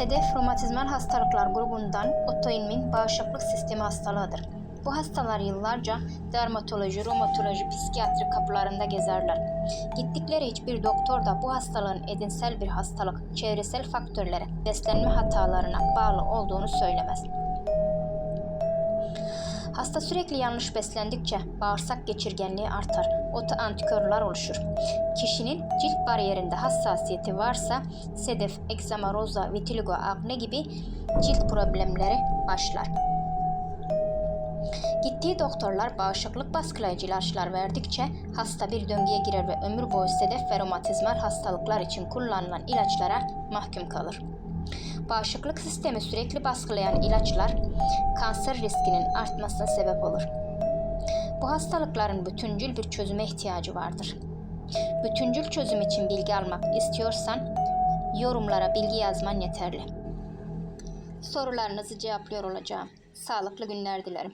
Sedef romatizmal hastalıklar grubundan otoimmün bağışıklık sistemi hastalığıdır. Bu hastalar yıllarca dermatoloji, romatoloji, psikiyatri kapılarında gezerler. Gittikleri hiçbir doktor da bu hastalığın edinsel bir hastalık, çevresel faktörlere, beslenme hatalarına bağlı olduğunu söylemez. Hasta sürekli yanlış beslendikçe bağırsak geçirgenliği artar, otoantikörler oluşur. Kişinin cilt bariyerinde hassasiyeti varsa sedef, egzama, roza, vitiligo, akne gibi cilt problemleri başlar. Gittiği doktorlar bağışıklık baskılayıcı ilaçlar verdikçe hasta bir döngüye girer ve ömür boyu sedef ve romatizmal hastalıklar için kullanılan ilaçlara mahkum kalır. Bağışıklık sistemi sürekli baskılayan ilaçlar kanser riskinin artmasına sebep olur. Bu hastalıkların bütüncül bir çözüme ihtiyacı vardır. Bütüncül çözüm için bilgi almak istiyorsan yorumlara bilgi yazman yeterli. Sorularınızı cevaplıyor olacağım. Sağlıklı günler dilerim.